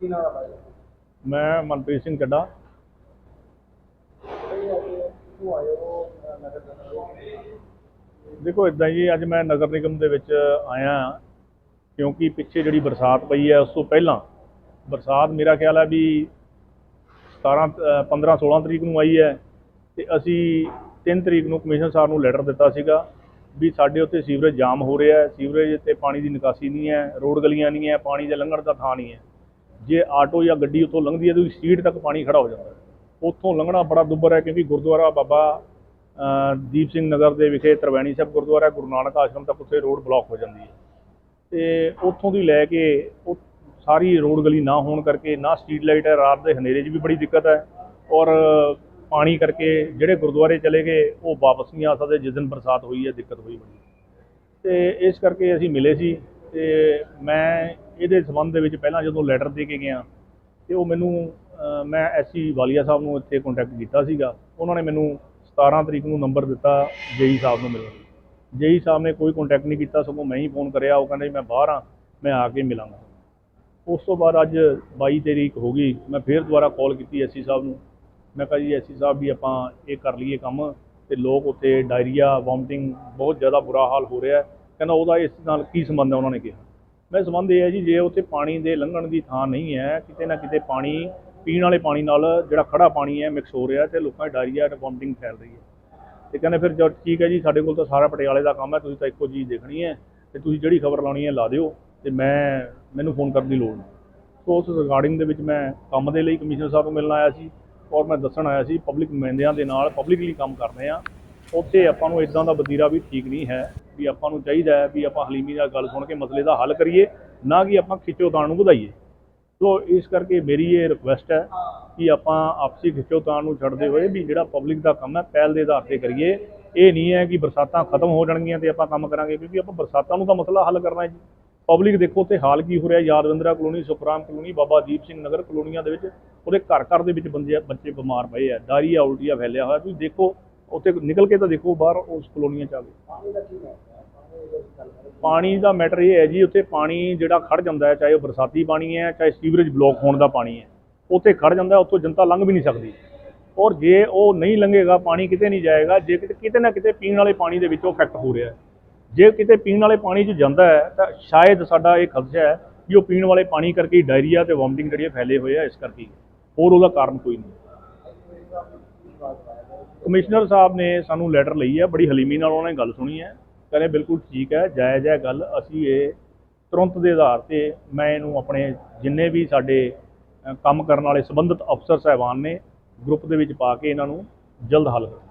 ਕੀ ਨਾਮ ਹੈ ਮੈਂ ਮਨਪ੍ਰੀਤ ਸਿੰਘ ਚੱਡਾ। ਦੇਖੋ ਇਦਾਂ ਜੀ ਅੱਜ ਮੈਂ ਨਗਰ ਨਿਗਮ ਦੇ ਵਿੱਚ ਆਇਆ ਕਿਉਂਕਿ ਪਿੱਛੇ ਜਿਹੜੀ ਬਰਸਾਤ ਪਈ ਹੈ ਉਸ ਤੋਂ ਪਹਿਲਾਂ ਬਰਸਾਤ ਮੇਰਾ ਖਿਆਲ ਹੈ ਵੀ 17 ਅ, 15 16 ਤਰੀਕ ਨੂੰ ਆਈ ਹੈ ਤੇ ਅਸੀਂ 3 ਤਰੀਕ ਨੂੰ ਕਮਿਸ਼ਨਰ ਸਾਹਿਬ ਨੂੰ ਲੈਟਰ ਦਿੱਤਾ ਸੀਗਾ ਵੀ ਸਾਡੇ ਉੱਤੇ ਸੀਵਰੇਜ ਜਾਮ ਹੋ ਰਿਹਾ ਹੈ ਸੀਵਰੇਜ ਤੇ ਪਾਣੀ ਦੀ ਨਿਕਾਸੀ ਨਹੀਂ ਹੈ ਰੋਡ ਗਲੀਆਂ ਨਹੀਂ ਹੈ ਪਾਣੀ ਦੇ ਲੰਘਣ ਦਾ ਥਾਂ ਨਹੀਂ ਹੈ। ਜੇ ਆਟੋ ਜਾਂ ਗੱਡੀ ਉੱਥੋਂ ਲੰਘਦੀ ਹੈ ਤਾਂ ਉਹਦੀ ਸੀਟ ਤੱਕ ਪਾਣੀ ਖੜਾ ਹੋ ਜਾਂਦਾ ਉੱਥੋਂ ਲੰਘਣਾ ਬੜਾ ਦੁੱਬਰ ਹੈ ਕਿਉਂਕਿ ਗੁਰਦੁਆਰਾ ਬਾਬਾ ਦੀਪ ਸਿੰਘ ਨਗਰ ਦੇ ਵਿਖੇ ਤਰਵੈਣੀ ਸਾਹਿਬ ਗੁਰਦੁਆਰਾ, ਗੁਰੂ ਨਾਨਕ ਆਸ਼ਰਮ ਤੱਕ ਉੱਥੇ ਰੋਡ ਬਲੌਕ ਹੋ ਜਾਂਦੀ ਹੈ। ਤੇ ਉੱਥੋਂ ਦੀ ਲੈ ਕੇ ਉਹ ਸਾਰੀ ਰੋਡ ਗਲੀ ਨਾ ਹੋਣ ਕਰਕੇ, ਨਾ ਸਟਰੀਟ ਲਾਈਟ ਹੈ, ਰਾਤ ਦੇ ਹਨੇਰੇ 'ਚ ਵੀ ਬੜੀ ਦਿੱਕਤ ਹੈ ਔਰ ਪਾਣੀ ਕਰਕੇ ਜਿਹੜੇ ਗੁਰਦੁਆਰੇ ਚਲੇ ਗਏ, ਉਹ ਵਾਪਸ ਨਹੀਂ ਆ ਸਕਦੇ, ਜਿਸ ਦਿਨ ਬਰਸਾਤ ਹੋਈ ਹੈ, ਦਿੱਕਤ ਹੋਈ ਬੜੀ। ਤੇ ਇਸ ਕਰਕੇ ਅਸੀਂ ਮਿਲੇ ਸੀ ਤੇ ਮੈਂ ਇਹਦੇ ਸੰਬੰਧ ਦੇ ਵਿੱਚ ਪਹਿਲਾਂ ਜਦੋਂ ਲੈਟਰ ਦੇ ਕੇ ਗਿਆ ਤੇ ਉਹ ਮੈਨੂੰ ਅ, ਮੈਂ ਐਸਸੀ ਵਾਲੀਆ ਸਾਹਿਬ ਨੂੰ ਇੱਥੇ ਕੰਟੈਕਟ ਕੀਤਾ ਸੀਗਾ। ਉਹਨਾਂ ਨੇ ਮੈਨੂੰ 17 ਤਰੀਕ ਨੂੰ ਨੰਬਰ ਦਿੱਤਾ ਜੇਈ ਸਾਹਿਬ ਨੂੰ ਮਿਲਣ ਜੇਈ ਸਾਹਿਬ ਨੇ ਕੋਈ ਕੰਟੈਕਟ ਨਹੀਂ ਕੀਤਾ ਸਗੋਂ ਮੈਂ ਹੀ ਫੋਨ ਕਰਿਆ। ਉਹ ਕਹਿੰਦੇ ਜੀ ਮੈਂ ਬਾਹਰ ਆ ਮੈਂ ਆ ਕੇ ਮਿਲਾਂਗਾ। ਉਸ ਤੋਂ ਬਾਅਦ ਅੱਜ 22 ਤਰੀਕ ਹੋ ਗਈ ਮੈਂ ਫੇਰ ਦੁਬਾਰਾ ਕਾਲ ਕੀਤੀ ਐਸਸੀ ਸਾਹਿਬ ਨੂੰ। ਮੈਂ ਕਿਹਾ ਜੀ ਐਸਸੀ ਸਾਹਿਬ ਵੀ ਆਪਾਂ ਇਹ ਕਰ ਲਈਏ ਕੰਮ ਤੇ ਲੋਕ ਉੱਥੇ ਡਾਇਰੀਆ ਵੋਮਟਿੰਗ ਬਹੁਤ ਜ਼ਿਆਦਾ ਬੁਰਾ ਹਾਲ ਹੋ ਰਿਹਾ ਕਹਿੰਦਾ ਉਹਦਾ ਇਸ ਨਾਲ ਕੀ ਸੰਬੰਧ ਹੈ? ਉਹਨਾਂ ਨੇ ਕਿਹਾ। ਮੈਂ ਸੰਬੰਧ ਇਹ ਹੈ ਜੀ, ਜੇ ਉੱਥੇ ਪਾਣੀ ਦੇ ਲੰਘਣ ਦੀ ਥਾਂ ਨਹੀਂ ਹੈ, ਕਿਤੇ ਨਾ ਕਿਤੇ ਪਾਣੀ, ਪੀਣ ਵਾਲੇ ਪਾਣੀ ਨਾਲ ਜਿਹੜਾ ਖੜਾ ਪਾਣੀ ਹੈ ਮਿਕਸ ਹੋ ਰਿਹਾ ਤੇ ਲੋਕਾਂ ਦੀ ਡਾਇਰੀਆ ਤੇ ਵੋਮਟਿੰਗ ਫੈਲ ਰਹੀ ਹੈ। ਤੇ ਕਹਿੰਦੇ ਫਿਰ ਜਦ ਠੀਕ ਹੈ ਜੀ, ਸਾਡੇ ਕੋਲ ਤਾਂ ਸਾਰਾ ਪਟਿਆਲੇ ਦਾ ਕੰਮ ਹੈ, ਤੁਸੀਂ ਤਾਂ ਇੱਕੋ ਚੀਜ਼ ਦੇਖਣੀ ਹੈ ਤੇ ਤੁਸੀਂ ਜਿਹੜੀ ਖਬਰ ਲਾਉਣੀ ਹੈ ਲਾ ਦਿਓ ਤੇ ਮੈਂ, ਮੈਨੂੰ ਫੋਨ ਕਰਨ ਦੀ ਲੋੜ ਨਹੀਂ। ਸੋ ਉਸ ਰਿਗਾਰਡਿੰਗ ਦੇ ਵਿੱਚ ਮੈਂ ਕੰਮ ਦੇ ਲਈ ਕਮਿਸ਼ਨਰ ਸਾਹਿਬ ਨੂੰ ਮਿਲਣ ਆਇਆ ਸੀ ਔਰ ਮੈਂ ਦੱਸਣ ਆਇਆ ਸੀ ਪਬਲਿਕ ਨੁਮਾਇੰਦਿਆਂ ਦੇ ਨਾਲ ਪਬਲਿਕਲੀ ਕੰਮ ਕਰ ਰਹੇ ਆ ਉੱਥੇ ਆਪਾਂ ਨੂੰ ਇਦਾਂ ਦਾ ਵਤੀਰਾ ਵੀ ਠੀਕ ਨਹੀਂ ਹੈ। ਵੀ ਆਪਾਂ ਨੂੰ ਚਾਹੀਦਾ ਹੈ ਵੀ ਆਪਾਂ ਹਲੀਮੀ ਨਾਲ ਗੱਲ ਸੁਣ ਕੇ ਮਸਲੇ ਦਾ ਹੱਲ ਕਰੀਏ, ਨਾ ਕਿ ਆਪਾਂ ਖਿੱਚੋਤਾਣ ਨੂੰ ਵਧਾਈਏ। ਸੋ ਇਸ ਕਰਕੇ ਮੇਰੀ ਇਹ ਰਿਕੁਐਸਟ ਹੈ ਕਿ ਆਪਾਂ ਆਪਸੀ ਖਿੱਚੋਤਾਣ ਨੂੰ ਛੱਡਦੇ ਹੋਏ ਵੀ ਜਿਹੜਾ ਪਬਲਿਕ ਦਾ ਕੰਮ ਹੈ, ਪਹਿਲ ਦੇ ਆਧਾਰ ਤੇ ਕਰੀਏ। ਇਹ ਨਹੀਂ ਹੈ ਕਿ ਬਰਸਾਤਾਂ ਖਤਮ ਹੋ ਜਾਣਗੀਆਂ ਤੇ ਆਪਾਂ ਕੰਮ ਕਰਾਂਗੇ, ਕਿਉਂਕਿ ਆਪਾਂ ਬਰਸਾਤਾਂ ਨੂੰ ਤਾਂ ਮਸਲਾ ਹੱਲ ਕਰਨਾ ਹੈ ਜੀ। ਪਬਲਿਕ ਦੇਖੋ ਤੇ ਹਾਲ ਕੀ ਹੋ ਰਿਹਾ, ਯਾਦਵਿੰਦਰਾ ਕਲੋਨੀ, ਸੁਖਰਾਮ ਕਲੋਨੀ, ਬਾਬਾ ਦੀਪ ਸਿੰਘ ਨਗਰ ਕਲੋਨੀਆਂ ਦੇ ਵਿੱਚ ਉਹਦੇ ਘਰ ਘਰ ਦੇ ਵਿੱਚ ਬੰਦੇ, ਬੱਚੇ ਬਿਮਾਰ ਪਏ ਆ। ਡਾਇਰੀਆ ਉਲਟੀਆ ਫੈਲਿਆ ਹੋਇਆ। ਤੁਸੀਂ ਦੇਖੋ ਉੱਥੇ ਨਿਕਲ ਕੇ ਤਾਂ ਦੇਖੋ ਬਾਹਰ ਉਸ ਕਲੋਨੀਆਂ ਚ ਆ ਕੇ ਪਾਣੀ ਦਾ ਮੈਟਰ ਇਹ ਹੈ ਜੀ ਉੱਥੇ ਪਾਣੀ ਜਿਹੜਾ ਖੜ ਜਾਂਦਾ ਹੈ ਚਾਹੇ ਉਹ ਬਰਸਾਤੀ ਪਾਣੀ ਹੈ ਚਾਹੇ ਸੀਵਰੇਜ ਬਲੌਕ ਹੋਣ ਦਾ ਪਾਣੀ ਹੈ ਉੱਥੇ ਖੜ ਜਾਂਦਾ ਉੱਥੋਂ ਜਨਤਾ ਲੰਘ ਵੀ ਨਹੀਂ ਸਕਦੀ। ਔਰ ਜੇ ਉਹ ਨਹੀਂ ਲੰਘੇਗਾ ਪਾਣੀ ਕਿਤੇ ਨਹੀਂ ਜਾਏਗਾ ਜੇ ਕਿਤੇ ਨਾ ਕਿਤੇ ਪੀਣ ਵਾਲੇ ਪਾਣੀ ਦੇ ਵਿੱਚੋਂ ਇਫੈਕਟ ਹੋ ਰਿਹਾ ਹੈ। ਜੇ ਕਿਤੇ ਪੀਣ ਵਾਲੇ ਪਾਣੀ 'ਚ ਜਾਂਦਾ ਹੈ ਤਾਂ ਸ਼ਾਇਦ ਸਾਡਾ ਇਹ ਖਦਸ਼ਾ ਹੈ ਕਿ ਉਹ ਪੀਣ ਵਾਲੇ ਪਾਣੀ ਕਰਕੇ ਹੀ ਡਾਇਰੀਆ ਤੇ ਵੋਮਟਿੰਗ ਜਿਹੜੀਆਂ ਫੈਲੇ ਹੋਏ ਆ ਇਸ ਕਰਕੇ। ਹੋਰ ਉਹਦਾ ਕਾਰਨ ਕੋਈ ਨਹੀਂ। ਕਮਿਸ਼ਨਰ ਸਾਹਿਬ ਨੇ ਸਾਨੂੰ ਲੈਟਰ ਲਈ ਹੈ ਬੜੀ ਹਲੀਮੀ ਨਾਲ ਉਹਨਾਂ ਨੇ ਗੱਲ ਸੁਣੀ ਹੈ। ਕਹਿੰਦੇ ਬਿਲਕੁਲ ਠੀਕ ਹੈ, ਜਾਇਜ਼ ਹੈ ਗੱਲ, ਅਸੀਂ ਇਹ ਤੁਰੰਤ ਦੇ ਆਧਾਰ ਤੇ ਮੈਂ ਇਹਨੂੰ ਆਪਣੇ ਜਿੰਨੇ ਵੀ ਸਾਡੇ ਕੰਮ ਕਰਨ ਵਾਲੇ ਸੰਬੰਧਿਤ ਅਫਸਰ, ਸਾਹਿਬਾਨ ਨੇ ਗਰੁੱਪ ਦੇ ਵਿੱਚ ਪਾ ਕੇ ਇਹਨਾਂ ਨੂੰ ਜਲਦ ਹੱਲ ਕਰਾਂਗੇ।